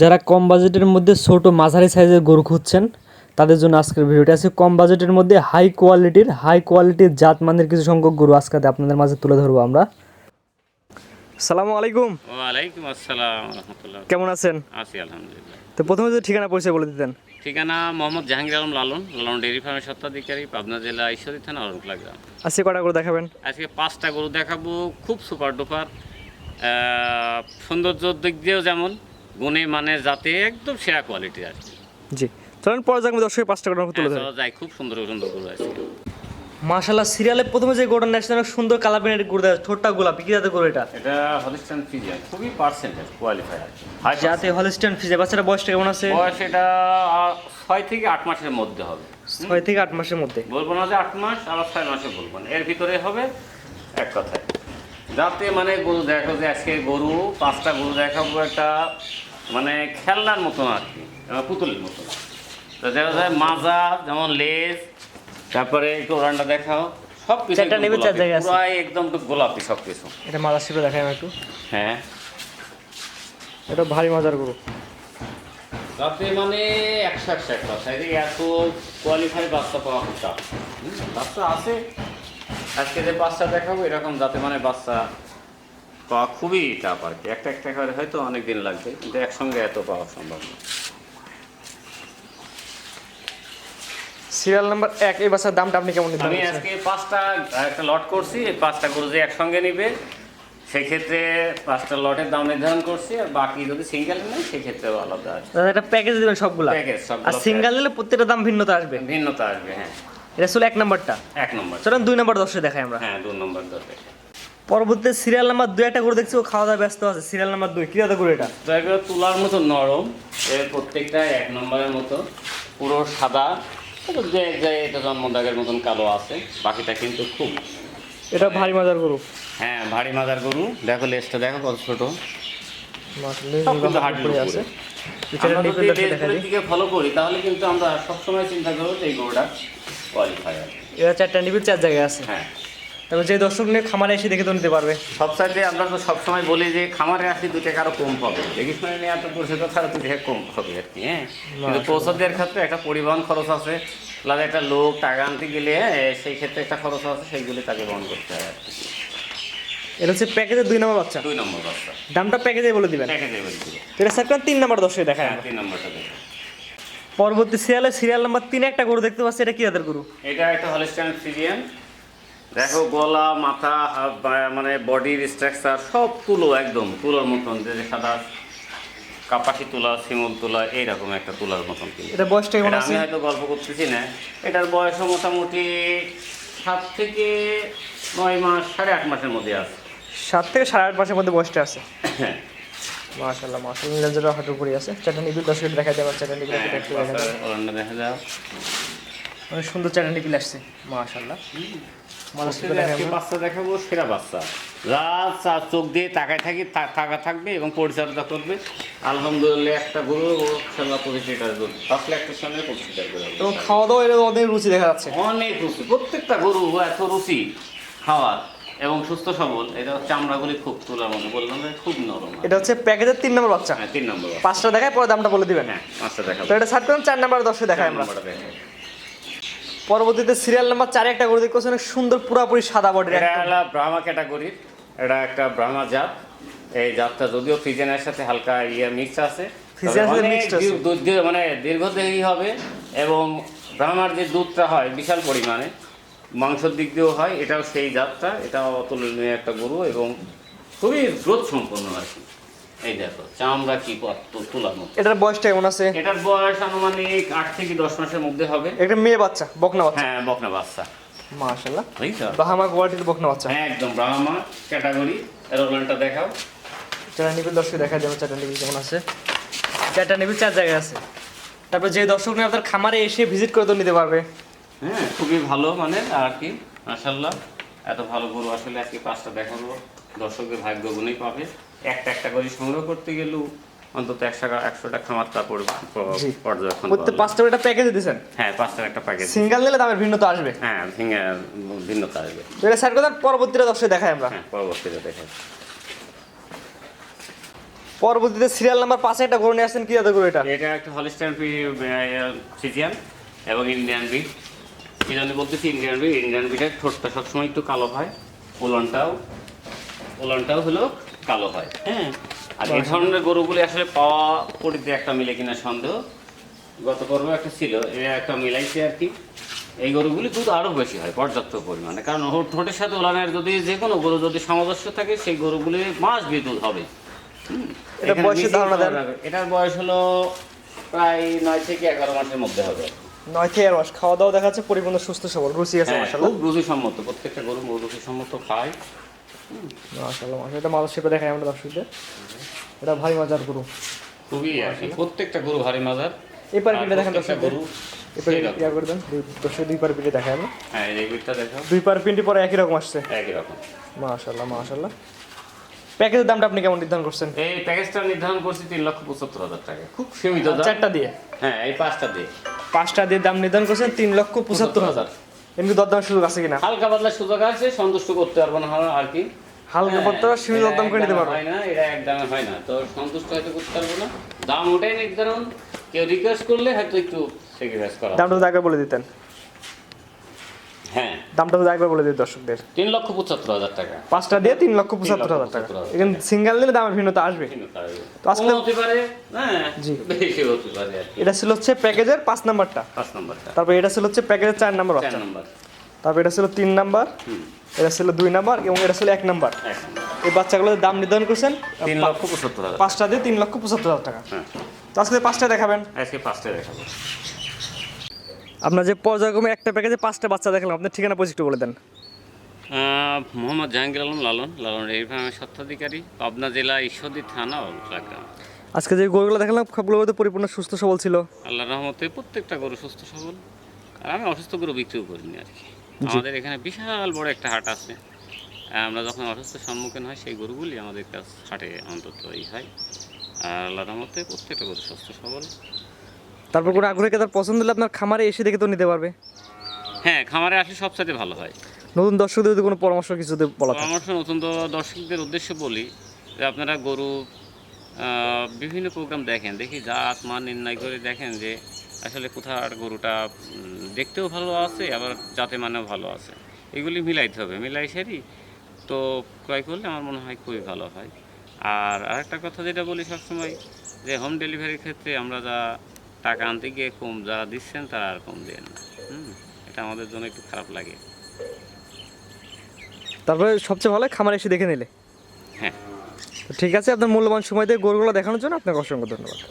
যারা কম বাজেটের মধ্যে ছোট মাঝারি সাইজের গরু খুঁজছেন তাদের জন্য আজকের ভিডিওটি আছে। কম বাজেটের মধ্যে হাই কোয়ালিটির হাই কোয়ালিটির জাত মানের কিছু সংখ্যক গরু আজকে আপনাদের মাঝে তুলে ধরবো আমরা। সালামু আলাইকুম ওয়ালাইকুম আসসালাম রহমতুল্লাহ। কেমন আছেন? আছি আলহামদুলিল্লাহ। তো প্রথমে যদি ঠিকানা পরিচয় বলে দিতেন। ঠিকানা মোহাম্মদ জাহাঙ্গীর আলম লালন লালন ডেয়ারি ফার্মের স্বত্বাধিকারী পাবনা জেলা ঈশ্বরী থানা অরণকুলা গ্রাম। আজকে কটা করে দেখাবেন? আজকে পাঁচটা গরু দেখাবো খুব সুপার ডুপার। সৌন্দর্যর দিক দিয়েও যেমন গুণে মানে যাতে একদম সেরা কোয়ালিটির আর কি। জি। চলেন পরে যাক দর্শক পাঁচটা করে তুলে হ্যাঁ, ধরেন যায় খুব সুন্দর সুন্দর গরু আছে। মাশাল্লাহ সিরিয়ালে প্রথমে যে গরুটা ন্যাশনাল সুন্দর কালাপিনের গরু দেয় ঠোঁটটা গোলাপি। কি জাতের গরু এটা? এটা হলিস্টান ফিজিয়ান খুবই পার্সেন্টেজ কোয়ালিফায়ার যাতে হলিস্টান ফিজে বাচ্চাটা বয়সটা কেমন আছে? বয়স এটা ছয় থেকে আট মাসের মধ্যে হবে। ছয় থেকে আট মাসের মধ্যে। বলব না যে আট মাস আবার ছয় মাসে বলব না। এর ভিতরে হবে এক কথায়। যাতে মানে গরু দেখো যে আজকে গরু পাঁচটা গরু দেখাবো একটা মানে খেলনার মতন আর কি পুতুলের মতন। তো দেখা যায় মাজা যেমন লেজ তারপরে একটু ওরানটা দেখাও। সব কিছু একদম নেবে, চার। জায়গায় আছে। পুরাই একদম একটু গোলাপি সব কিছু এটা মাদার শিপে দেখাই একটু। হ্যাঁ। এটা ভারী মজার গরু। তাতে মানে একশো একশো এক কথা এই যে এত কোয়ালিফাই বাচ্চা পাওয়া খুব চাপ বাচ্চা আছে। আজকে যে বাচ্চা দেখাবো এরকম যাতে মানে বাচ্চা পাওয়া খুবই চাপ আর কি। একটা একটা করে হয়তো অনেক দিন লাগবে কিন্তু একসঙ্গে এত পাওয়া সম্ভব না। সিরিয়াল নাম্বার এক এই বাচ্চার দামটা আপনি কেমন আমি আজকে পাঁচটা একটা লট করছি এই পাঁচটা গরু যে একসঙ্গে নিবে সেই ক্ষেত্রে পাঁচটা লটের দাম নির্ধারণ করছি আর বাকি যদি সিঙ্গেল নেয় সেক্ষেত্রে আলাদা আছে। এটা প্যাকেজ দিবেন সবগুলা? Package, সবগুলো আর সিঙ্গেল দিলে প্রত্যেকটা দাম ভিন্নতা আসবে? ভিন্নতা আসবে হ্যাঁ। এটা ছিল এক নাম্বারটা। এক নম্বর। চলেন দুই নাম্বার দশে দেখাই আমরা। হ্যাঁ দু নম্বর দরকার পরবর্তীতে সিরিয়াল নাম্বার দুই একটা করে দেখছি ও খাওয়া দাওয়া ব্যস্ত আছে। সিরিয়াল নাম্বার দুই কি দাদা করে এটা এগুলো তুলার মতো নরম এর প্রত্যেকটা এক নম্বরের মতো। পুরো সাদা যে এক জায়গায় এটা জন্মদাগের মতন কালো আছে বাকিটা কিন্তু খুব। এটা ভারী মজার গরু। হ্যাঁ ভারী মাদার গরু। দেখো লেজটা দেখো কত ছোট। আছে। আমরা যদি দিই। ফলো করি তাহলে কিন্তু আমরা সবসময় চিন্তা করব যে এই গরুটা কোয়ালিফাই আছে এটা চারটা নিপেল চার জায়গায় আছে। হ্যাঁ। তারপর যে দর্শক নিয়ে খামারে এসে দেখে তো নিতে পারবে। সব সাইডে আমরা তো সবসময় বলি যে খামারে আসলে দু টাকা আরও কম পাবে দেখি শুনে নিয়ে এত পরিষেবা ছাড়া দু টাকা কম হবে আর কি হ্যাঁ? কিন্তু পৌঁছা দেওয়ার ক্ষেত্রে একটা পরিবহন খরচ আছে। প্লাস একটা লোক টাকা আনতে গেলে হ্যাঁ, সেই ক্ষেত্রে একটা খরচ আছে সেইগুলি তাকে বহন করতে হয় আর কি। এটা হচ্ছে প্যাকেজের দুই নম্বর বাচ্চা। দুই নম্বর রাস্তা দামটা প্যাকেজে বলে দিবেন। প্যাকেজে বলছি তো এটা স্যার তিন নম্বর দশে দেখায় হ্যাঁ তিন নম্বরটা দেখো। পরবর্তী সিরিয়ালে সিরিয়াল নাম্বার তিনে একটা গরু দেখতে পাচ্ছি এটা কি জাতের গরু? এটা একটা হলিস্টাইন ফ্রিজিয়ান দেখো গলা মাথা মানে বডির স্ট্রাকচার সব তুলো একদম তুলোর মতন যে যে সাদা কাপাসি তুলা শিমুল তুলা এইরকম একটা তুলার মতন এটা বয়সটা কেমন আমি হয়তো গল্প করতেছি না। এটার বয়স মোটামুটি সাত থেকে নয় মাস সাড়ে আট মাসের মধ্যে আছে। সাত থেকে সাড়ে আট মাসের মধ্যে বয়সটা আছে। হ্যাঁ। মাশাল্লাহ মাশাল্লাহ লেজারটা হাঁটু পড়ে আছে। চারটা নিবিল দশ মিনিট দেখা যাবে চারটা নিবিল হ্যাঁ, একটু দেখা যাও অনেক সুন্দর চারটা নিবিল আসছে দেখাই আমরা। বাচ্চা দেখাবো সেরা বাচ্চা। যা চা চোখ দিয়ে তাকায় থাকি থাকা থাকবে এবং করবে। আলহামদুলিল্লাহ একটা গরু খেলা পাঁচ লাখ সঙ্গে এবং খাওয়া দাওয়া এটা অনেক রুচি দেখা যাচ্ছে। অনেক রুচি। প্রত্যেকটা গরু এত রুচি। খাওয়ার। এবং সুস্থ সবল এটা চামড়াগুলি খুব তোলার মতো বললাম খুব নরম এটা হচ্ছে প্যাকেজের তিন নম্বর বাচ্চা হ্যাঁ তিন নম্বর পাঁচটা দেখায় পরে দামটা বলে দিবেন। হ্যাঁ পাঁচটা দেখাবো। তো এটা সাত করুন চার নাম্বার দশে দেখাই আমরা। পরবর্তীতে সিরিয়াল নাম্বার চারে একটা গরু দেখতে অনেক সুন্দর পুরাপুরি সাদা বডির এটা হলো ব্রাহ্মা ক্যাটাগরির এটা একটা ব্রাহ্মা জাত। এই জাতটা যদিও ফ্রিজেনের সাথে হালকা ইয়ে মিক্স আছে দুধ মানে দীর্ঘদেহী হবে এবং ব্রাহ্মার যে দুধটা হয় বিশাল পরিমাণে। মাংসের দিক দিয়েও হয় এটাও সেই জাতটা এটাও অতুলনীয় একটা গরু এবং খুবই গ্রোথ সম্পন্ন আর কি এই দেখো চামড়া কি মতো। এটার বয়সটা কেমন আছে? এটার বয়স আনুমানিক আট থেকে দশ মাসের মধ্যে হবে। একটা মেয়ে বাচ্চা বকনা বাচ্চা? হ্যাঁ বকনা বাচ্চা। মাশাল্লাহ বুঝছ বাহামা কোয়ালিটির বকনা বাচ্চা? হ্যাঁ একদম ব্রাহ্মা ক্যাটাগরি। এরোপ্লেনটা দেখাও। চারটা নিবিল দর্শক দেখা যাবে চারটা নিবিল কেমন আছে। চারটা নিবিল চার জায়গায় আছে। তারপর যে দর্শক আপনার খামারে এসে ভিজিট করে তো নিতে পারবে। হ্যাঁ খুবই ভালো মানে আর কি মাশাল্লাহ এত ভালো গরু আসলে আজকে পাঁচটা দেখাবো। দর্শকের ভাগ্য গুণেই পাবে। একটা একটা করে সংগ্রহ করতে গেলেও অন্তত একশো একশোটা খামার জি। পর্যবেক্ষণ করবে। পাঁচটা একটা প্যাকেজ দিয়েছেন? হ্যাঁ পাঁচটার একটা প্যাকেজ সিঙ্গেল নিলে দামের ভিন্নতা আসবে। হ্যাঁ ভিন্নতা আসবে। তো এটা কথা পরবর্তীতে দর্শক দেখাই আমরা। হ্যাঁ পরবর্তীতে দেখে পরবর্তীতে সিরিয়াল নাম্বার পাঁচে একটা গরু নিয়ে আসছেন। কি জাতের গরু এটা? এটা একটা হলিস্টাইন সিজিয়ান এবং ইন্ডিয়ান বিট জন্য বলতেছি ইন্ডিয়ান বিট ইন্ডিয়ান বিটের ঠোঁটটা সবসময় একটু কালো হয়। উলনটাও উলনটাও হলো কালো হয়। হ্যাঁ। আর এই ধরনের গরুগুলি আসলে পাওয়া পরিতে একটা মিলে কিনা সন্দেহ। গত পর্ব একটা ছিল এটা একটা মিলাইছে আর কি। এই গরুগুলি দুধ আরও বেশি হয় পর্যাপ্ত পরিমাণে। কারণ ওর ঠোঁটের সাথে ওলানের যদি যে কোনো গরু যদি সামঞ্জস্য থাকে সেই গরুগুলি মাস বি দুধ হবে। এটার বয়স হলো প্রায় নয় থেকে এগারো মাসের মধ্যে হবে। নয় থেকে মাস। খাওয়া দাওয়া দেখা যাচ্ছে পরিপূর্ণ সুস্থ সবল। রুচি আছে হ্যাঁ, মাসাল্লাহ খুব রুচিসম্মত প্রত্যেকটা গরু রুচিসম্মত খায়। মাসাল্লাহ মাসাল্লাহ এটা মাদার শেপে দেখাই আমরা দর্শকদের। এটা ভারী মজার গরু। খুবই প্রত্যেকটা গরু ভারী মজার। এবার পিঠে দেখেন প্রত্যেকটা দর্শকদের। গরু এবার ইয়া করে দেন। দুই- দর্শক দুই পার পিঠে দেখাই আমরা। হ্যাঁ এই বিটটা দেখো দুই পার পিন্টি পরে একই রকম আসছে। একই রকম। প্যাকেজের দামটা আপনি কেমন নির্ধারণ করছেন? এই প্যাকেজটা নির্ধারণ করছি তিন লক্ষ পঁচাত্তর হাজার টাকা। খুব সীমিত চারটা দিয়ে? হ্যাঁ এই পাঁচটা দিয়ে। পাঁচটা দিয়ে দাম নির্ধারণ করছেন তিন লক্ষ পঁচাত্তর হাজার। এমনি দরদামের সুযোগ আছে কিনা? হালকা পাতলা সুযোগ আছে সন্তুষ্ট করতে পারব না আর কি। হালকা পাতলা পত্র সীমিত দরদাম করে নিতে পারব। হয় না এটা একদমই হয় না। তো সন্তুষ্ট হয়তো করতে পারব না। দাম ওটাই নির্ধারণ। কেউ রিকোয়েস্ট করলে হয়তো একটু সেক্রিফাইস করা দামটা আগে বলে দিতেন। হ্যাঁ। দামটা যদি একবার বলে দিতেন দর্শকদের। তিন লক্ষ পঁচাত্তর হাজার টাকা। পাঁচটা দিয়ে তিন লক্ষ পঁচাত্তর হাজার টাকা। 75,000 এখানে সিঙ্গেল দিলে দামের ভিন্নতা আসবে। তো কম হতে পারে হ্যাঁ জি। বেশি হতে পারে এটা ছিল হচ্ছে প্যাকেজের পাঁচ নাম্বারটা। পাঁচ নম্বরটা। তারপর এটা ছিল হচ্ছে প্যাকেজের চার নাম্বার চার নম্বর। তারপর এটা ছিল তিন নাম্বার। এটা ছিল দুই নাম্বার এবং এটা ছিল এক নাম্বার। এই বাচ্চাগুলোর দাম নির্ধারণ করছেন তিন লক্ষ পঁচাত্তর হাজার পাঁচটা দিয়ে তিন লক্ষ পঁচাত্তর হাজার টাকা। হ্যাঁ। তো আজকে পাঁচটা দেখাবেন। আজকে পাঁচটা দেখাবো। আপনার যে পর্যায়ক্রমে একটা প্যাকেজে পাঁচটা বাচ্চা দেখালাম আপনার ঠিকানা পরিচিত বলে দেন। মোহাম্মদ জাহাঙ্গীর আলম লালন লালন এই ফার্মের স্বত্বাধিকারী পাবনা জেলা ঈশ্বরদী থানা গ্রাম আজকে যে গরুগুলো দেখালাম সবগুলো পরিপূর্ণ সুস্থ সবল ছিল। আল্লাহ রহমতে প্রত্যেকটা গরু সুস্থ সবল। আর আমি অসুস্থ গরু বিক্রিও করিনি আর কি। আমাদের এখানে বিশাল বড় একটা হাট আছে। আমরা যখন অসুস্থ সম্মুখীন হয় সেই গরুগুলি আমাদের কাছ হাটে অন্তত এই হয়। আর আল্লাহ রহমতে প্রত্যেকটা গরু সুস্থ সবল। তারপর কোনো আগ্রহী তার পছন্দ হলে আপনার খামারে এসে দেখে তো নিতে পারবে। হ্যাঁ খামারে আসলে সবসাথে ভালো হয়। নতুন দর্শকদের যদি কোনো পরামর্শ কিছু বলা পরামর্শ নতুন দর্শকদের উদ্দেশ্যে বলি যে আপনারা গরু বিভিন্ন প্রোগ্রাম দেখেন দেখি জাত মান নির্ণয় করে দেখেন যে আসলে কোথার গরুটা দেখতেও ভালো আছে আবার জাতে মানেও ভালো আছে। এগুলি মিলাইতে হবে মিলাই সারি তো ক্রয় করলে আমার মনে হয় খুবই ভালো হয়। আর আরেকটা কথা যেটা বলি সবসময় যে হোম ডেলিভারির ক্ষেত্রে আমরা যা টাকা আনতে গিয়ে কম যারা দিচ্ছেন তারা আর কম দেন না। হুম এটা আমাদের জন্য একটু খারাপ লাগে। তারপরে সবচেয়ে ভালো খামার খামারে এসে দেখে নিলে। হ্যাঁ। ঠিক আছে আপনার মূল্যবান সময় দিয়ে গরুগুলো দেখানোর জন্য আপনাকে অসংখ্য ধন্যবাদ।